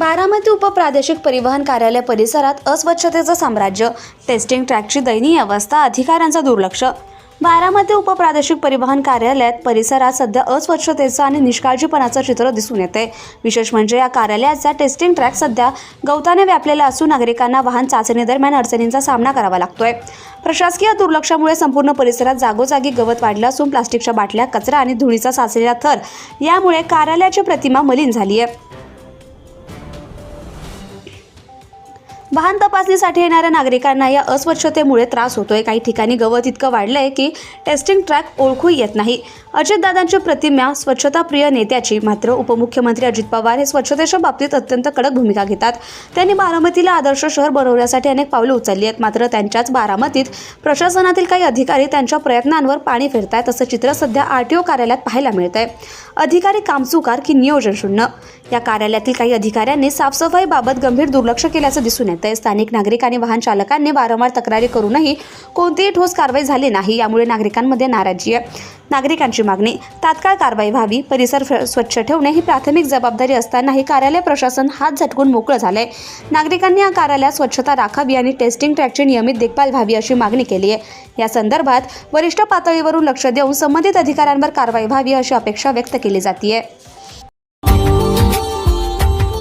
बारामती उपप्रादेशिक परिवहन कार्यालय परिसरात अस्वच्छतेचं साम्राज्य टेस्टिंग ट्रॅकची दयनीय अवस्था अधिकाऱ्यांचं दुर्लक्ष. बारामती उपप्रादेशिक परिवहन कार्यालयात परिसरात सध्या अस्वच्छतेचं आणि निष्काळजीपणाचं चित्र दिसून येते. विशेष म्हणजे या कार्यालयाचा टेस्टिंग ट्रॅक सध्या गवताने व्यापलेला असून नागरिकांना वाहन चाचणीदरम्यान अडचणींचा सामना करावा लागतोय. प्रशासकीय दुर्लक्षामुळे संपूर्ण परिसरात जागोजागी गवत वाढलं असून प्लास्टिकच्या बाटल्या कचरा आणि धुळीचा साचलेला थर यामुळे कार्यालयाची प्रतिमा मलिन झाली आहे वाहन तपासणीसाठी येणाऱ्या नागरिकांना या अस्वच्छतेमुळे त्रास होतोय. काही ठिकाणी गवत इतकं वाढलंय की टेस्टिंग ट्रॅक ओळखू येत नाही. अजितदादांची प्रतिमा स्वच्छताप्रिय नेत्याची मात्र उपमुख्यमंत्री अजित पवार हे स्वच्छतेच्या बाबतीत अत्यंत कडक भूमिका घेतात. त्यांनी बारामतीला आदर्श शहर बनवण्यासाठी अनेक पावले उचलली आहेत मात्र त्यांच्याच बारामतीत प्रशासनातील काही अधिकारी त्यांच्या प्रयत्नांवर पाणी फिरतायत असं चित्र सध्या आर टी ओ कार्यालयात पाहायला मिळतंय. अधिकारी कामचुकार की नियोजन शून्य? या कार्यालयातील काही अधिकाऱ्यांनी साफसफाईबाबत गंभीर दुर्लक्ष केल्याचं दिसून येतं आहे स्थानिक नागरिक आणि वाहन चालकांनी वारंवार तक्रारी करूनही कोणतीही ठोस कारवाई झाली नाही. यामुळे नागरिकांमध्ये नाराजी आहे. नागरिकांची मागणी तात्काळ कारवाई व्हावी परिसर स्वच्छ ठेवणे ही प्राथमिक जबाबदारी असतानाही कार्यालय प्रशासन हात झटकून मोकळं झालंय. नागरिकांनी या कार्यालयात स्वच्छता राखावी आणि टेस्टिंग ट्रॅकची नियमित देखभाल व्हावी अशी मागणी केली आहे. या संदर्भात वरिष्ठ पातळीवरून लक्ष देऊन संबंधित अधिकाऱ्यांवर कारवाई व्हावी अशी अपेक्षा व्यक्त केली जाते